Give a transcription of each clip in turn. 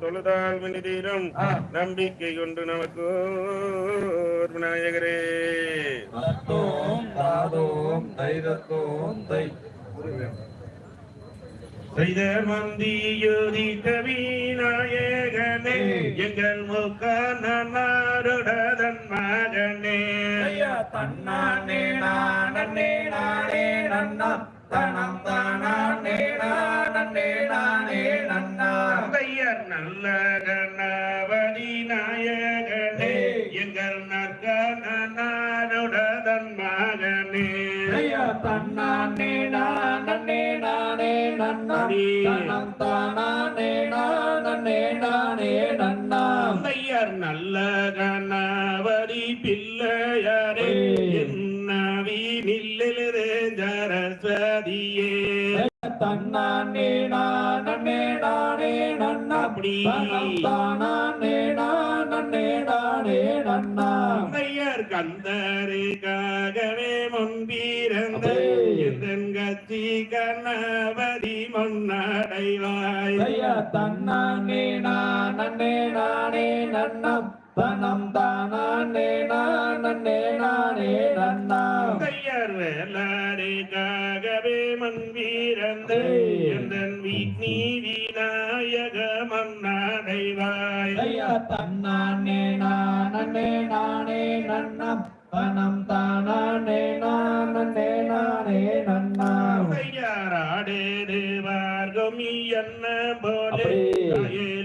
தொழுதால் வினிதீரும். நம்பிக்கை கொண்டு நமக்கு விநாயகரே. தத்தோம் தாதோம் தைரத்தோம் தை. செய்த மந்தியுதித்த விநாயகனே எங்கள் முக்கானருடதன் மகனே. ஐயா தன்னானே நானே நானே நன்னா நல்ல கணபதி நாயகனே எங்கள் நற்கணருடதன் மகனே. தன்னானே நானே நானே நன்னா தனம் தானே. நானே நானே நன்னா நல்ல கணபதி தன்னானே நானே நானே நன்னா. அப்படி. தானே நானே நானே நன்னா. பெயர் கந்தருக்காகவே முன்பீரந்த எந்தன் கட்சி கணபதி முன்னடைவாய். ஐயா தன்னானே நானே நானே நன்னம் தனம் தானே நானே நானே நன்னாம் பெயர் வேலாருக்காகவே முன்பீரந்த எந்தன் விக்னி விநாயக முன்னடைவாய் தன்னானே நானே நானே நன்னம். தனம் தானே நானே நானே நன்னாம். பெயராடேது வார்கமி என்ன போலே.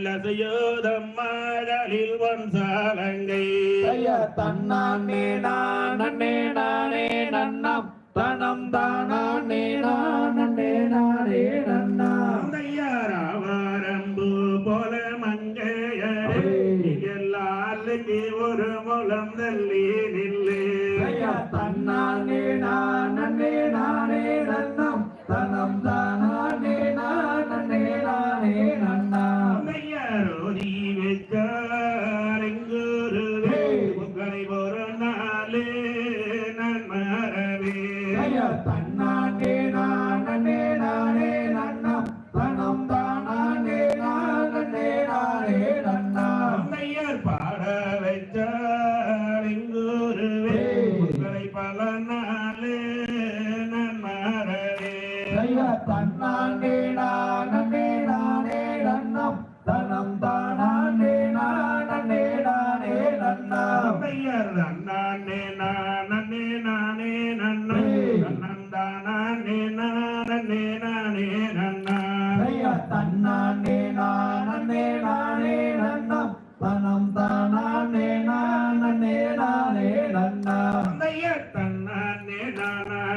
அசையோதம்மாடலில் ஒன் சாலங்கை. ஐயா தன்னானே நானே நானே நன்னம். தனம் தானே நானே நானே நன்னாம் தையாராவாரம்பு போல மங்கையரே எல்லாருக்கு ஒரு முலம் தள்ளி நில்லு. ஐயா உங்களை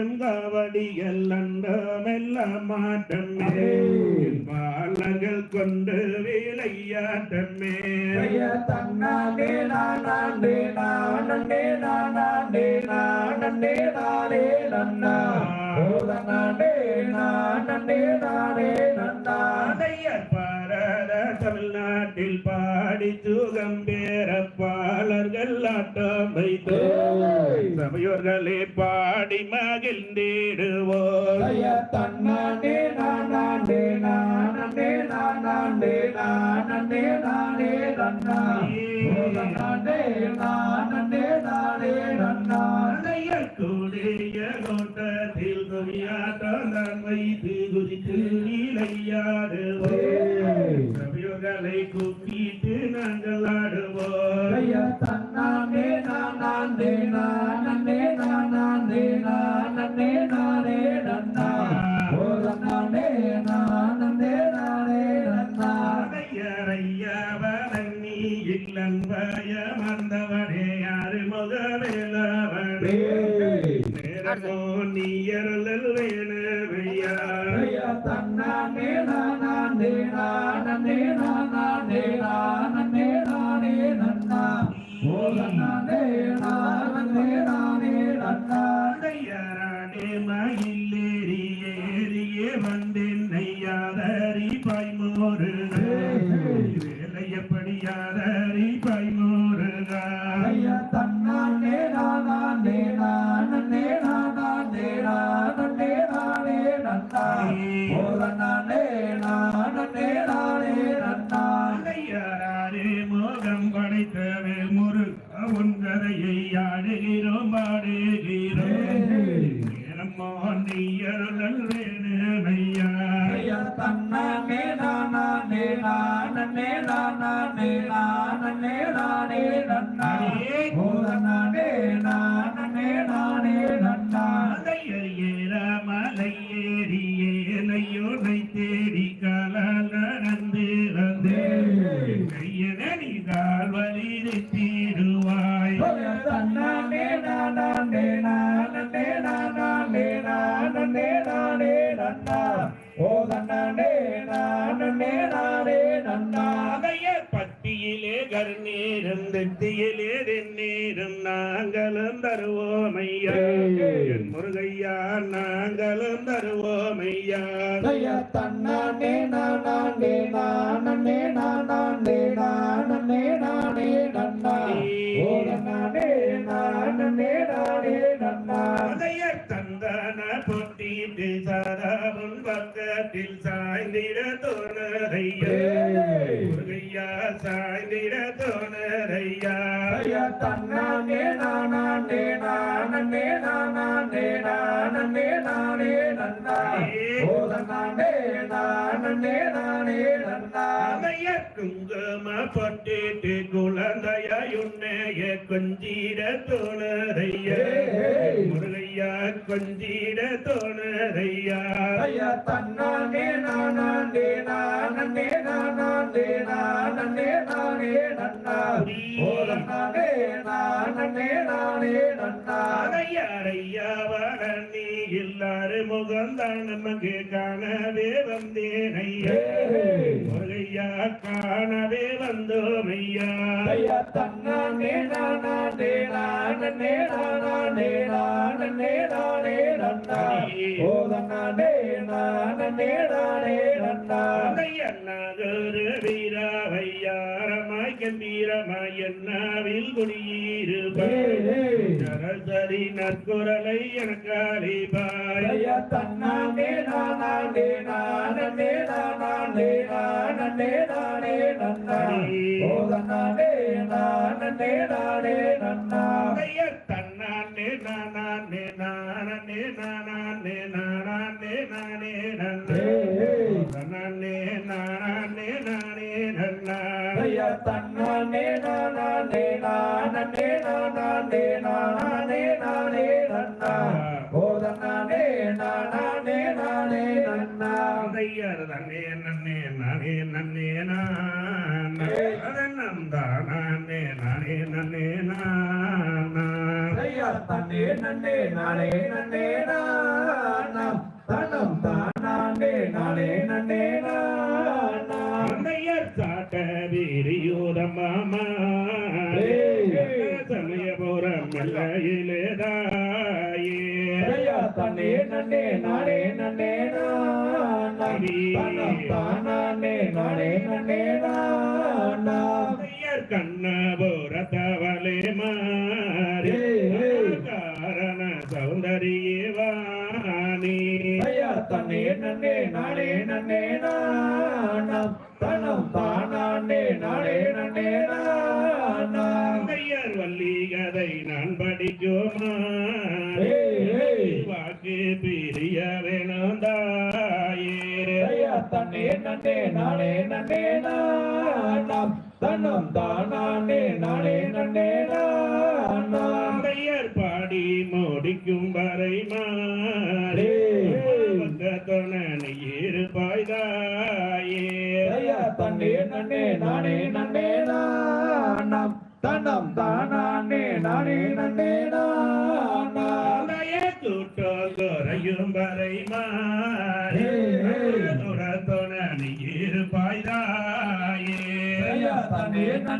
கொண்டாடும் கவடிகள் அண்டமெல்ல மாற்றமே பாலங்கள் கொண்டு விளையாட்டமே ஐயா தன்னானே நானே நானே நானே நானே நானே நன்னா. தன்னானே நானே நானே பாடி சுகம் பேர பாலர்கள் ஆட்டம் வைத்து சபையோர்களே பாடி மகிழ்ந்திடுவோம். ஐயா தன்னானே நானே நானே நானே நானே நானே நன்னா. ஓ தன்னானே நானே நானே நன்னா. ஆந்தையர் கூடிய கோட்டத்தில் குவியாட்டம் தான் வைத்து குறித்து விளையாடுவோம் பயமந்தவனே யாரு முகவேலவனே நேரமோ முருகையா நாங்களும் தருவோம் ஐயா. தன்னானே நானே நானே தன்னானே நானே நானே நானே நானே நானே நன்னா ஓதனானே நானே நானே நன்னா குங்கும பொட்டிட்டு குழந்தையுன்னைய கொஞ்சிட தோணரையா முருகையா கொஞ்சிட தோணரையா ஐயா தன்னானே நானே நானே நானே நானே நானே நன்னா. ஓதனானே நானே நானே நன்னா. அதையாரையா நீ எல்லாரும் முகந்தான் நமக்கு காணவே வந்தேன் ஐயா காணவே வந்தோம் ஐயா ஐயா தன்னானே நானே நானே நானே நானே நானே நன்னா. ஓதனானே நானே நானே நன்னா. அதையன்னாகரு வீராவையாரமாய் கம்பீரமாய் என்னாவில் குடியிருப்பாய் சரசரி நற்குரலை எனக்காளிபாய் ஐயா தன்னானே நானே நானே நானே நானே நானே நன்னா. ஓதனானே நானே நானே நன்னா. நானே நானே நானே நானே நானே நன்னா. ஓதனானே நானே நானே நன்னா. அதையர் தன்னே நன்னே நானே நன்னே நானே அதனந்தானே நானே நன்னே நானா ஐயா தன்னே நன்னே நானே நன்னே நானாம் தனம் தானானே நானே நன்னே நானாம் அந்தையர் சாட்ட வீரியூரமாமா சமயபுரம் ஐயா தன்னே நன்னே நானே நன்னே தானானே நானே நன்னே நானாம் ஐயர் தனம் தானானே நானே நன்னே ஐயர் பாடி முடிக்கும் வரை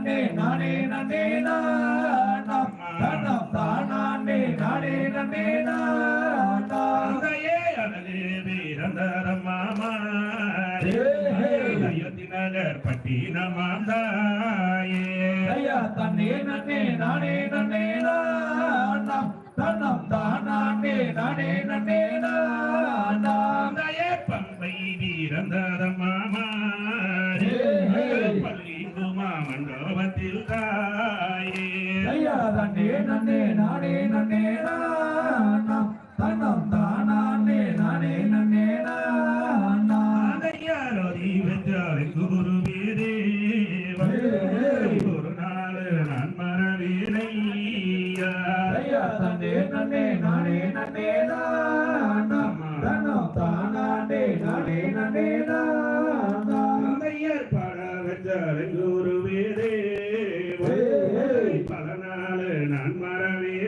நன்னே நானே நன்னே நானாம். தனம் தானானே நானே நன்னே நானாம். தந்தையே அழகு வீரந்தரம் மாமாரே அயோத்தி நகர் பட்டினமாந்தாயே ஐயா தன்னே நன்னே நானே நன்னே நானாம். தனம் தானானே நானே நன்னே நானாம். தந்தையே பம்பை வீரந்தரம் உலகத்தில் தாயே நன்னே நன்னே நானே நன்னே நான்.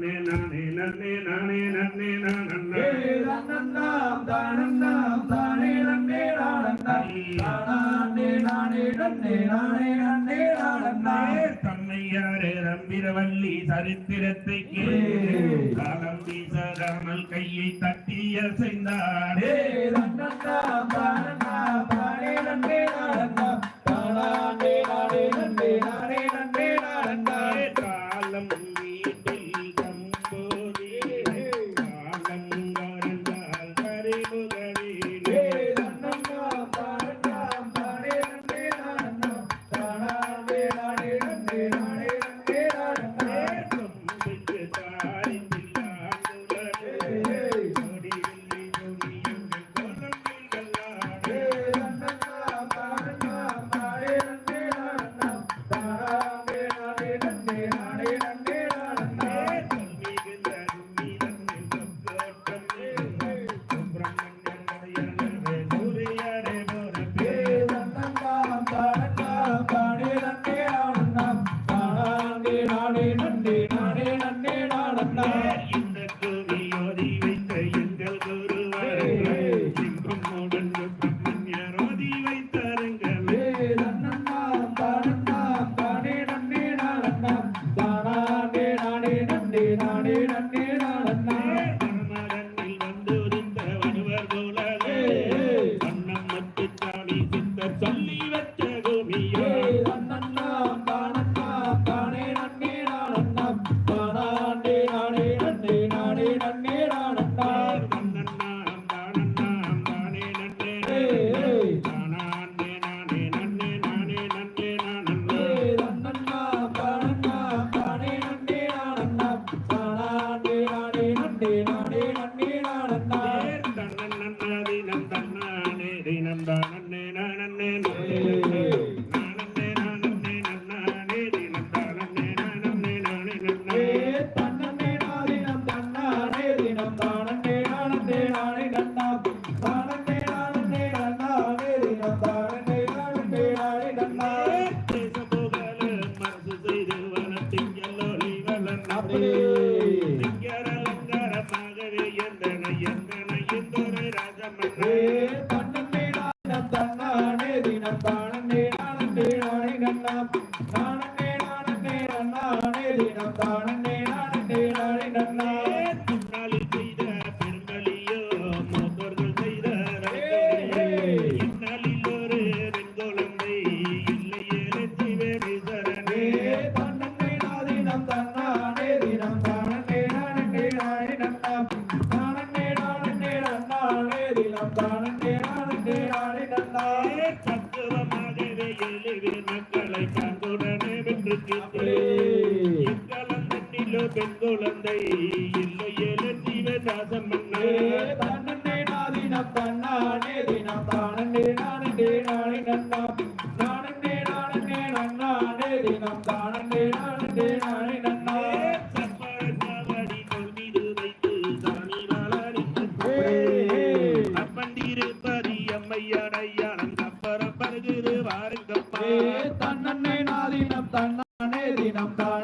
நன்னே நானே நன்னே நானே நன்னே நானே நன்னே நானே நன்னே சரித்திரத்தை காலம் வீச கையை தட்டி அசைந்தாரே. Lola. நந்தி நந்தானே தினத்தான இங்கலந்து நிலோ பெண் குழந்தை. இல்லை ஏழு ஜீவதாசம் தன்னே நாதினம் தன்னானே தினம். தானே நானே நாளை நன்னா நானே நானே நன்னானே தினம். தானே நானே நாளை நன்னா அப்பண்டிருப்பதி அம்மையாடையாளம் கப்பரம் பருகுது வாருங்கப்பா. தன்னே நாதினம் தன்ன নাম তার